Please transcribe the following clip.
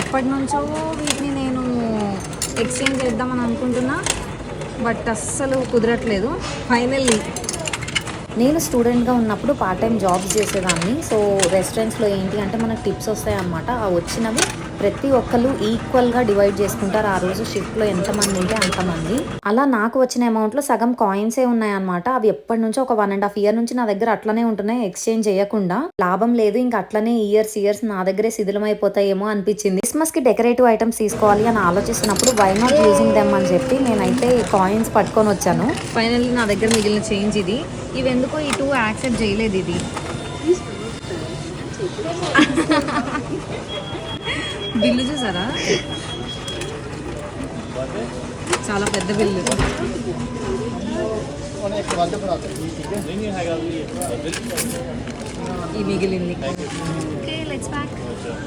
ఎప్పటి నుంచో వీటిని నేను ఎక్స్చేంజ్ చేద్దామని అనుకుంటున్నా బట్ అస్సలు కుదరట్లేదు. ఫైనల్లీ నేను స్టూడెంట్గా ఉన్నప్పుడు పార్ట్ టైం జాబ్స్ చేసేదాన్ని సో రెస్టారెంట్స్లో ఏంటి అంటే మనకు టిప్స్ వస్తాయి అన్నమాట ఆ వచ్చినవి ప్రతి ఒక్కరు ఈక్వల్గా డివైడ్ చేసుకుంటారు. ఆ రోజు షిఫ్ట్లో ఎంతమంది ఉంటే అంతమంది. అలా నాకు వచ్చిన అమౌంట్లో సగం కాయిన్సే ఉన్నాయన్నమాట. అవి ఎప్పటి నుంచో ఒక వన్ అండ్ హాఫ్ ఇయర్ నుంచి నా దగ్గర అట్లనే ఉంటున్నాయి. ఎక్స్చేంజ్ చేయకుండా. లాభం లేదు. ఇంకా అట్లనే ఇయర్స్ ఇయర్స్ నా దగ్గరే శిథిలమైపోతాయేమో అనిపించింది. క్రిస్మస్కి డెకరేటివ్ ఐటమ్స్ తీసుకోవాలి అని ఆలోచిస్తున్నప్పుడు వై నాట్ యూజింగ్ దెమ్ అని చెప్పి నేనైతే కాయిన్స్ పట్టుకొని వచ్చాను. ఫైనల్లీ నా దగ్గర మిగిలిన చేంజ్ ఇది. ఇవి ఎందుకో ఈ టూ యాక్సెప్ట్ చేయలేదు ఇది. బిల్లు చూసారా? చాలా పెద్ద బిల్లు. ఈ మిగిలింది. Okay let's back